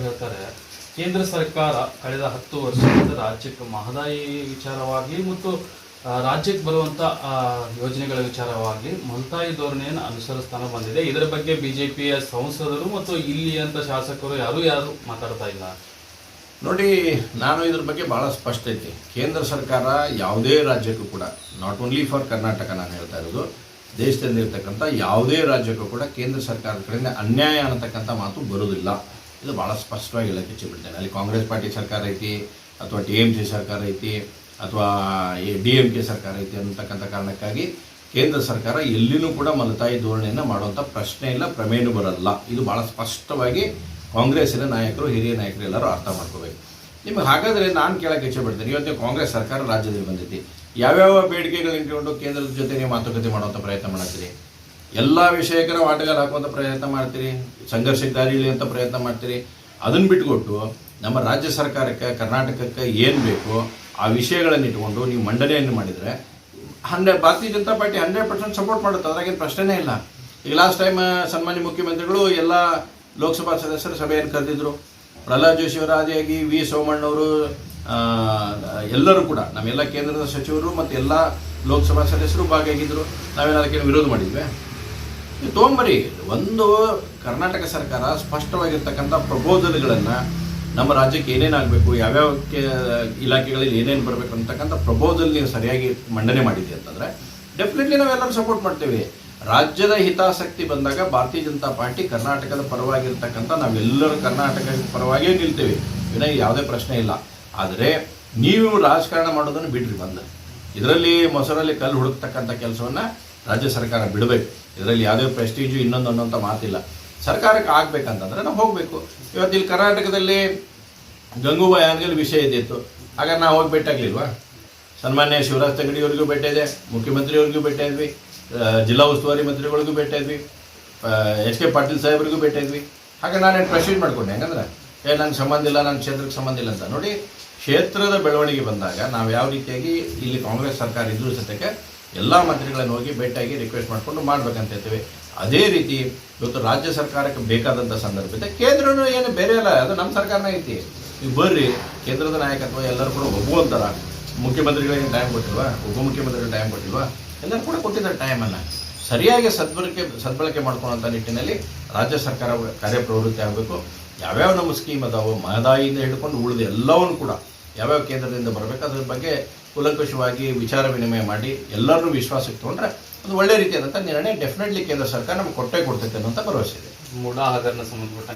ಹೇಳ್ತಾರೆ ಕೇಂದ್ರ ಸರ್ಕಾರ ಕಳೆದ ಹತ್ತು ವರ್ಷದಿಂದ ರಾಜ್ಯಕ್ಕೆ ಮಹದಾಯಿ ವಿಚಾರವಾಗಿ ಮತ್ತು ರಾಜ್ಯಕ್ಕೆ ಬರುವಂತ ಆ, ಯೋಜನೆಗಳ ವಿಚಾರವಾಗಿ ಮಲ್ತಾಯಿ ಧೋರಣೆಯನ್ನು ಅನುಸರಿಸ್ತಾನೆ ಬಂದಿದೆ. ಇದರ ಬಗ್ಗೆ ಬಿಜೆಪಿಯ ಸಂಸದರು ಮತ್ತು ಇಲ್ಲಿ ಅಂತ ಶಾಸಕರು ಯಾರು ಯಾರು ಮಾತಾಡ್ತಾ ಇಲ್ಲ? ನೋಡಿ ನಾನು ಇದ್ರ ಬಗ್ಗೆ ಬಹಳ ಸ್ಪಷ್ಟ ಐತಿ. ಕೇಂದ್ರ ಸರ್ಕಾರ ಯಾವುದೇ ರಾಜ್ಯಕ್ಕೂ ಕೂಡ ನಾಟ್ ಓನ್ಲಿ ಫಾರ್ ಕರ್ನಾಟಕ ನಾನು ಹೇಳ್ತಾ ಇರೋದು ದೇಶದಲ್ಲಿರ್ತಕ್ಕಂಥ ಯಾವುದೇ ರಾಜ್ಯಕ್ಕೂ ಕೂಡ ಕೇಂದ್ರ ಸರ್ಕಾರದ ಕಡೆಯಿಂದ ಅನ್ಯಾಯ ಅನ್ನತಕ್ಕಂಥ ಮಾತು ಬರೋದಿಲ್ಲ ಇದು ಭಾಳ ಸ್ಪಷ್ಟವಾಗಿ ಹೇಳಕ್ಕೆ ಇಚ್ಛೆಪಡ್ತೇನೆ ಅಲ್ಲಿ ಕಾಂಗ್ರೆಸ್ ಪಾರ್ಟಿ ಸರ್ಕಾರ ಐತಿ, ಅಥವಾ ಟಿ ಎಂ ಸಿ ಸರ್ಕಾರ ಐತಿ, ಅಥವಾ ಡಿ ಎಂ ಕೆ ಸರ್ಕಾರ ಐತಿ ಅನ್ನತಕ್ಕಂಥ ಕಾರಣಕ್ಕಾಗಿ ಕೇಂದ್ರ ಸರ್ಕಾರ ಎಲ್ಲಿನೂ ಕೂಡ ಮಲತಾಯಿ ಧೋರಣೆಯನ್ನು ಮಾಡುವಂಥ ಪ್ರಶ್ನೆ ಇಲ್ಲ, ಪ್ರಮೇಯನೂ ಬರಲ್ಲ. ಇದು ಭಾಳ ಸ್ಪಷ್ಟವಾಗಿ ಕಾಂಗ್ರೆಸ್ಸಿನ ನಾಯಕರು, ಹಿರಿಯ ನಾಯಕರು ಎಲ್ಲರೂ ಅರ್ಥ ಮಾಡ್ಕೋಬೇಕು. ನಿಮಗೆ ಹಾಗಾದರೆ ನಾನು ಕೇಳಕ್ಕೆ ಇಚ್ಛೆ ಬಿಡ್ತೇನೆ ಇವತ್ತು ಕಾಂಗ್ರೆಸ್ ಸರ್ಕಾರ ರಾಜ್ಯದಲ್ಲಿ ಬಂದೈತಿ ಯಾವ್ಯಾವ ಬೇಡಿಕೆಗಳು ಇಟ್ಕೊಂಡು ಕೇಂದ್ರದ ಜೊತೆ ನೀವು ಮಾತುಕತೆ ಮಾಡುವಂಥ ಪ್ರಯತ್ನ ಮಾಡ್ತೀರಿ? ಎಲ್ಲ ವಿಷಯಕರ ವಾಟಗಾಲ ಹಾಕುವಂಥ ಪ್ರಯತ್ನ ಮಾಡ್ತೀರಿ ಸಂಘರ್ಷಕ್ಕೆ ದಾರಿ ಇಳಿಯುವಂಥ ಪ್ರಯತ್ನ ಮಾಡ್ತೀರಿ. ಅದನ್ನು ಬಿಟ್ಕೊಟ್ಟು ನಮ್ಮ ರಾಜ್ಯ ಸರ್ಕಾರಕ್ಕೆ, ಕರ್ನಾಟಕಕ್ಕೆ ಏನು ಬೇಕು ಆ ವಿಷಯಗಳನ್ನು ಇಟ್ಕೊಂಡು ನೀವು ಮಂಡನೆಯನ್ನು ಮಾಡಿದರೆ hundred Bharatiya Janata party hundred percent support ಮಾಡುತ್ತೆ, ಅದ್ರಾಗೇನು ಪ್ರಶ್ನೆನೇ ಇಲ್ಲ. ಈಗ ಲಾಸ್ಟ್ ಟೈಮ್ ಸನ್ಮಾನ್ಯ ಮುಖ್ಯಮಂತ್ರಿಗಳು ಎಲ್ಲ ಲೋಕಸಭಾ ಸದಸ್ಯರ ಸಭೆಯನ್ನು ಕರೆದಿದ್ರು. ಪ್ರಹ್ಲಾದ್ ಜೋಶಿ ಅವರ ಆದಿಯಾಗಿ ವಿ ಸೋಮಣ್ಣವರು ಎಲ್ಲರೂ ಕೂಡ, ನಮ್ಮೆಲ್ಲ ಕೇಂದ್ರದ ಸಚಿವರು ಮತ್ತು ಎಲ್ಲ ಲೋಕಸಭಾ ಸದಸ್ಯರು ಭಾಗಿಯಾಗಿದ್ದರು ನಾವೇನು ಅದಕ್ಕೇನು ವಿರೋಧ ಮಾಡಿದ್ವಿ? ನೀವು ಒಂದು ಕರ್ನಾಟಕ ಸರ್ಕಾರ ಸ್ಪಷ್ಟವಾಗಿರ್ತಕ್ಕಂಥ ಪ್ರಬೋಧನೆಗಳನ್ನು ನಮ್ಮ ರಾಜ್ಯಕ್ಕೆ ಏನೇನಾಗಬೇಕು ಯಾವ್ಯಾವ ಇಲಾಖೆಗಳಲ್ಲಿ ಏನೇನು ಬರಬೇಕು ಅಂತಕ್ಕಂಥ ಪ್ರಪೋಸಲ್ ನೀವು ಸರಿಯಾಗಿ ಮಂಡನೆ ಮಾಡಿದೆ ಅಂತಂದರೆ ಡೆಫಿನೆಟ್ಲಿ ನಾವೆಲ್ಲರೂ ಸಪೋರ್ಟ್ ಮಾಡ್ತೇವೆ. ರಾಜ್ಯದ ಹಿತಾಸಕ್ತಿ ಬಂದಾಗ ಭಾರತೀಯ ಜನತಾ ಪಾರ್ಟಿ ಕರ್ನಾಟಕದ ಪರವಾಗಿರ್ತಕ್ಕಂಥ ನಾವೆಲ್ಲರೂ ಕರ್ನಾಟಕ ಪರವಾಗಿಯೇ ನಿಲ್ತೇವೆ. ವಿನ ಯಾವುದೇ ಪ್ರಶ್ನೆ ಇಲ್ಲ. ಆದರೆ ನೀವು ರಾಜಕಾರಣ ಮಾಡೋದನ್ನು ಬಿಡ್ರಿ ಬಂದ. ಇದರಲ್ಲಿ ಮೊಸರಲ್ಲಿ ಕಲ್ಲು ಹುಡುಕ್ತಕ್ಕಂಥ ಕೆಲಸವನ್ನು ರಾಜ್ಯ ಸರ್ಕಾರ ಬಿಡಬೇಕು. ಇದರಲ್ಲಿ ಯಾವುದೇ ಪ್ರೆಸ್ಟೀಜು ಇನ್ನೊಂದು ಅನ್ನೋಂಥ ಮಾತಿಲ್ಲ. ಸರ್ಕಾರಕ್ಕೆ ಆಗ್ಬೇಕಂತಂದ್ರೆ ನಾವು ಹೋಗಬೇಕು. ಇವತ್ತು ಇಲ್ಲಿ ಕರ್ನಾಟಕದಲ್ಲಿ ಗಂಗೂಬಾಯಿ ಆನ್ಗಲ್ ವಿಷಯ ಇದ್ದಿತ್ತು. ಆಗ ನಾವು ಹೋಗಿ ಭೇಟಾಗಲಿಲ್ವಾ ಸನ್ಮಾನ್ಯ ಶಿವರಾಜ್ ತಂಗಡಿಯವರಿಗೂ ಭೇಟ ಇದೆ ಮುಖ್ಯಮಂತ್ರಿಯವರಿಗೂ ಭೇಟಿ ಜಿಲ್ಲಾ ಉಸ್ತುವಾರಿ ಮಂತ್ರಿಗಳಿಗೂ ಭೇಟಿ ಇದ್ವಿ ಎಚ್ ಕೆ ಪಾಟೀಲ್ ಸಾಹೇಬ್ರಿಗೂ ಭೇಟಿ ಇದ್ವಿ ಹಾಗೆ ನಾನೇನು ಪ್ರೆಸಿಡ್ ಮಾಡ್ಕೊಂಡೆ, ಹೆಂಗಂದ್ರೆ? ಏ, ನಂಗೆ ಸಂಬಂಧ ಇಲ್ಲ ನನ್ನ ಕ್ಷೇತ್ರಕ್ಕೆ ಸಂಬಂಧ ಇಲ್ಲ ಅಂತ. ನೋಡಿ, ಕ್ಷೇತ್ರದ ಬೆಳವಣಿಗೆ ಬಂದಾಗ ನಾವು ಯಾವ ರೀತಿಯಾಗಿ ಇಲ್ಲಿ ಕಾಂಗ್ರೆಸ್ ಸರ್ಕಾರ ಇದ್ರೂ ಸತ್ಯಕ್ಕೆ ಎಲ್ಲ ಮಂತ್ರಿಗಳನ್ನು ಹೋಗಿ ಭೇಟಿಯಾಗಿ ರಿಕ್ವೆಸ್ಟ್ ಮಾಡಿಕೊಂಡು ಮಾಡ್ಬೇಕಂತ ಹೇಳ್ತೇವೆ ಅದೇ ರೀತಿ ಇವತ್ತು ರಾಜ್ಯ ಸರ್ಕಾರಕ್ಕೆ ಬೇಕಾದಂಥ ಸಂದರ್ಭದ ಕೇಂದ್ರನೂ ಏನು ಬೇರೆ ಅಲ್ಲ, ಅದು ನಮ್ಮ ಸರ್ಕಾರನೇ ಐತಿ. ನೀವು ಬರ್ರಿ, ಕೇಂದ್ರದ ನಾಯಕತ್ವ ಎಲ್ಲರೂ ಕೂಡ ಒಬ್ಬುವಂತಾರ. ಮುಖ್ಯಮಂತ್ರಿಗಳಿಗೆ ಟೈಮ್ ಕೊಟ್ಟಿಲ್ವಾ? ಉಪಮುಖ್ಯಮಂತ್ರಿಗಳಿಗೆ ಟೈಮ್ ಕೊಟ್ಟಿಲ್ವಾ? ಎಲ್ಲರೂ ಕೂಡ ಕೊಟ್ಟಿದ್ದಾರೆ ಟೈಮನ್ನು ಸರಿಯಾಗಿ ಸದ್ಬಳಕೆ ಸದ್ಬಳಕೆ ಮಾಡ್ಕೊಳ್ಳೋಂಥ ನಿಟ್ಟಿನಲ್ಲಿ ರಾಜ್ಯ ಸರ್ಕಾರ ಕಾರ್ಯಪ್ರವೃತ್ತಿ ಆಗಬೇಕು. ಯಾವ್ಯಾವ ನಮ್ಮ ಸ್ಕೀಮ್ ಅದಾವೋ ಮಹದಾಯಿಯಿಂದ ಹಿಡ್ಕೊಂಡು ಉಳಿದ ಎಲ್ಲವನ್ನು ಕೂಡ ಯಾವ್ಯಾವ ಕೇಂದ್ರದಿಂದ ಬರಬೇಕು, ಅದ್ರ ಬಗ್ಗೆ ಕೂಲಂಕಷವಾಗಿ ವಿಚಾರ ವಿನಿಮಯ ಮಾಡಿ ಎಲ್ಲರನ್ನೂ ವಿಶ್ವಾಸಕ್ಕೆ ತೊಗೊಂಡ್ರೆ ಅದು ಒಳ್ಳೆ ರೀತಿಯಾದಂಥ ನಿರ್ಣಯ. ಡೆಫಿನೆಟ್ಲಿ ಕೇಂದ್ರ ಸರ್ಕಾರ ನಮ್ಗೆ ಕೊಟ್ಟೇ ಕೊಡ್ತೈತೆ ಅನ್ನೋಂಥ ಭರವಸೆ ಇದೆ. ಮೂಢ ಹಗರಣ ಸಂಬಂಧಪಟ್ಟ